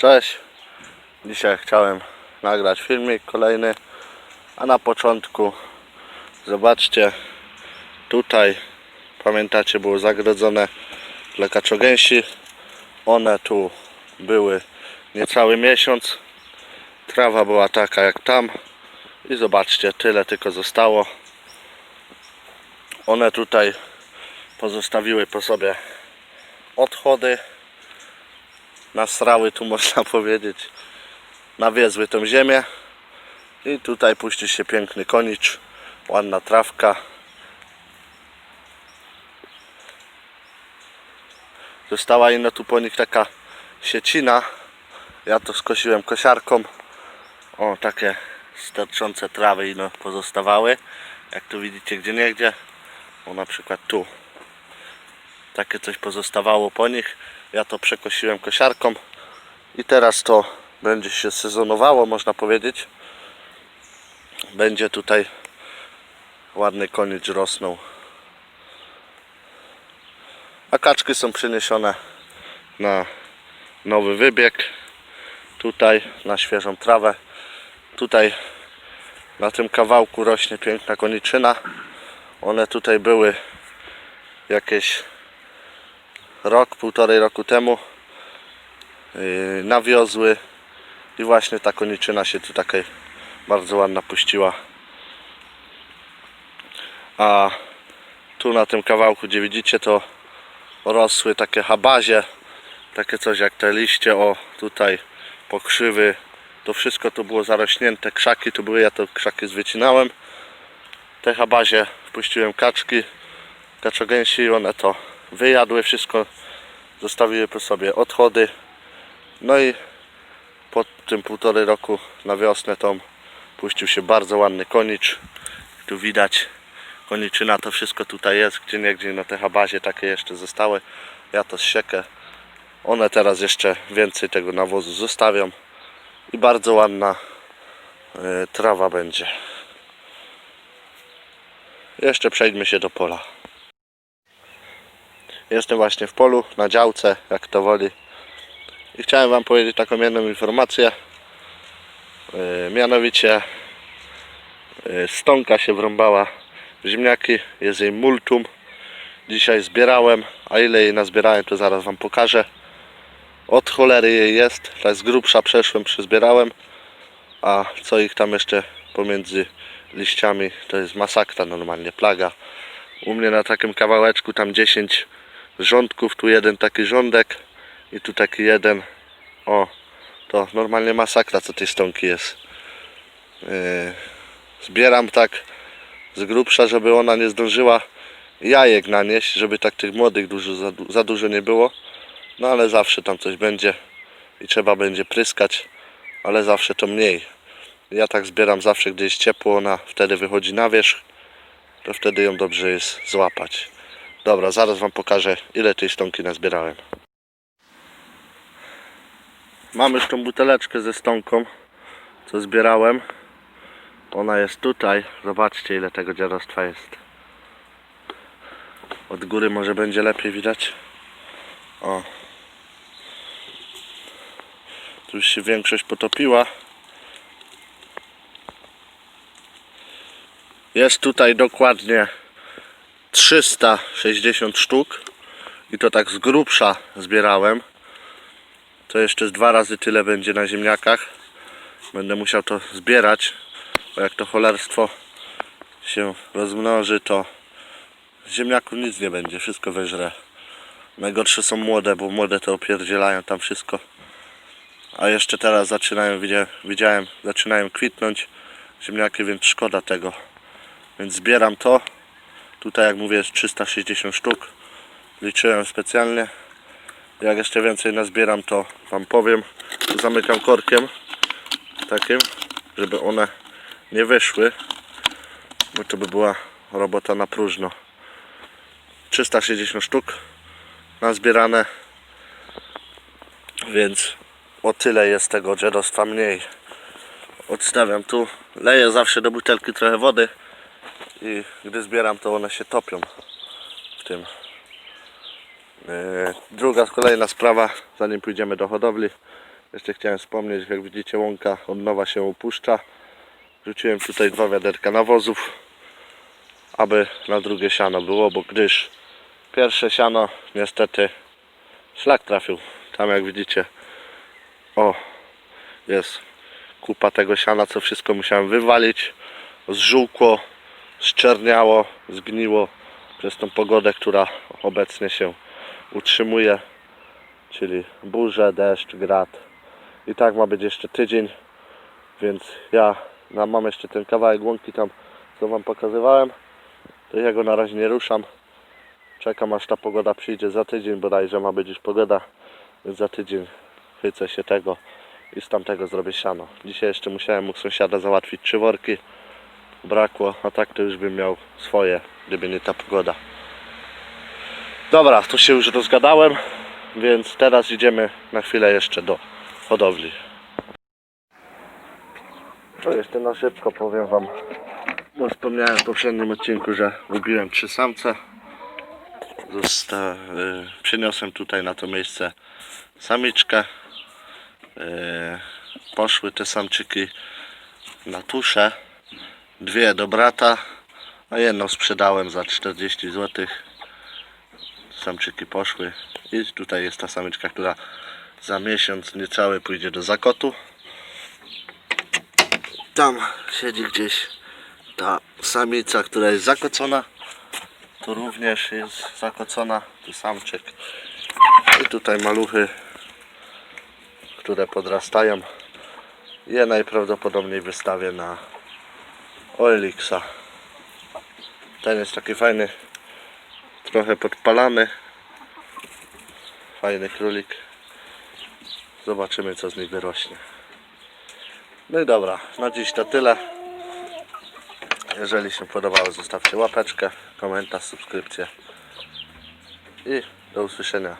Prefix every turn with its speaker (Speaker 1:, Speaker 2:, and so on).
Speaker 1: Cześć. Dzisiaj chciałem nagrać filmik kolejny, a na początku zobaczcie tutaj pamiętacie było zagrodzone dla kaczogęsi. One tu były niecały miesiąc. Trawa była taka jak tam i zobaczcie tyle tylko zostało. One tutaj pozostawiły po sobie odchody nasrały tu można powiedzieć. Nawiezły tą ziemię. I tutaj puści się piękny konicz. Ładna trawka. Została inna tu po nich taka siecina. Ja to skosiłem kosiarką. O takie sterczące trawy ino pozostawały. Jak tu widzicie gdzie niegdzie o na przykład tu. Takie coś pozostawało po nich. Ja to przekosiłem kosiarką i teraz to będzie się sezonowało, można powiedzieć. Będzie tutaj ładny konicz rosnął. A kaczki są przeniesione na nowy wybieg. Tutaj na świeżą trawę. Tutaj na tym kawałku rośnie piękna koniczyna. One tutaj były jakieś rok, półtorej roku temu yy, nawiozły i właśnie ta koniczyna się tu takiej bardzo ładna puściła. A tu na tym kawałku gdzie widzicie to rosły takie habazie takie coś jak te liście o tutaj pokrzywy. To wszystko tu było zarośnięte krzaki tu były, ja to krzaki zwycinałem. Te habazie wpuściłem kaczki kaczogęsi i one to wyjadły wszystko, zostawiły po sobie odchody. No i po tym półtorej roku na wiosnę tą puścił się bardzo ładny konicz. Tu widać koniczyna, to wszystko tutaj jest, gdzie niegdzie na tej habazie takie jeszcze zostały. Ja to siekę. One teraz jeszcze więcej tego nawozu zostawią i bardzo ładna e, trawa będzie. Jeszcze przejdźmy się do pola. Jestem właśnie w polu, na działce, jak to woli. I chciałem Wam powiedzieć taką jedną informację. Yy, mianowicie yy, stonka się wrąbała w ziemniaki, jest jej multum. Dzisiaj zbierałem, a ile jej nazbierałem to zaraz Wam pokażę. Od cholery jej jest, ta jest grubsza, przeszłem, przyzbierałem. A co ich tam jeszcze pomiędzy liściami, to jest masakra normalnie, plaga. U mnie na takim kawałeczku tam 10 rządków, tu jeden taki rządek i tu taki jeden. O, to normalnie masakra co tej stonki jest. Yy, zbieram tak z grubsza, żeby ona nie zdążyła jajek nanieść, żeby tak tych młodych dużo, za, za dużo nie było. No ale zawsze tam coś będzie i trzeba będzie pryskać, ale zawsze to mniej. Ja tak zbieram zawsze, gdy jest ciepło, ona wtedy wychodzi na wierzch, to wtedy ją dobrze jest złapać. Dobra, zaraz Wam pokażę ile tej stonki nazbierałem. Mam już tą buteleczkę ze stonką, co zbierałem. Ona jest tutaj. Zobaczcie ile tego dziadostwa jest. Od góry może będzie lepiej widać. O. Tu już się większość potopiła. Jest tutaj dokładnie 360 sztuk. I to tak z grubsza zbierałem. To jeszcze dwa razy tyle będzie na ziemniakach. Będę musiał to zbierać bo jak to cholerstwo się rozmnoży to z ziemniaków nic nie będzie, wszystko weźrę. Najgorsze są młode, bo młode to opierdzielają tam wszystko. A jeszcze teraz zaczynają, widziałem zaczynają kwitnąć ziemniaki, więc szkoda tego. Więc zbieram to Tutaj jak mówię jest 360 sztuk. Liczyłem specjalnie. Jak jeszcze więcej nazbieram to Wam powiem. Zamykam korkiem takim, żeby one nie wyszły. Bo to by była robota na próżno. 360 sztuk nazbierane. Więc o tyle jest tego dziadostwa mniej. Odstawiam tu. Leję zawsze do butelki trochę wody i gdy zbieram to one się topią w tym Yy, druga kolejna sprawa zanim pójdziemy do hodowli Jeszcze chciałem wspomnieć, jak widzicie łąka od nowa się opuszcza. Wrzuciłem tutaj dwa wiaderka nawozów, aby na drugie siano było, bo gdyż pierwsze siano niestety szlak trafił. Tam jak widzicie, o, jest kupa tego siana, co wszystko musiałem wywalić. Zżółkło, zczerniało, zgniło przez tą pogodę, która obecnie się utrzymuje, czyli burze, deszcz, grad. I tak ma być jeszcze tydzień, więc ja no, mam jeszcze ten kawałek łąki tam, co Wam pokazywałem. To ja go na razie nie ruszam. Czekam aż ta pogoda przyjdzie za tydzień, bodajże ma być już pogoda, więc za tydzień chycę się tego i z tamtego zrobię siano. Dzisiaj jeszcze musiałem u sąsiada załatwić trzy worki. Brakło, a tak to już bym miał swoje, gdyby nie ta pogoda. Dobra, to się już rozgadałem, więc teraz idziemy na chwilę jeszcze do hodowli. To jeszcze na szybko powiem Wam, bo wspomniałem w poprzednim odcinku, że ubiłem trzy samce. Zosta- y, przyniosłem tutaj na to miejsce samiczkę. Y, poszły te samczyki na tusze. Dwie do brata, a jedną sprzedałem za 40 zł. Samczyki poszły i tutaj jest ta samyczka, która za miesiąc niecały pójdzie do zakotu. Tam siedzi gdzieś ta samica, która jest zakocona. Tu również jest zakocona, tu samczyk. I tutaj maluchy, które podrastają. Je najprawdopodobniej wystawię na Oelixa. Ten jest taki fajny, trochę podpalany. Fajny królik. Zobaczymy co z nich wyrośnie. No i dobra, na dziś to tyle. Jeżeli się podobało, zostawcie łapeczkę, komentarz, subskrypcję. I do usłyszenia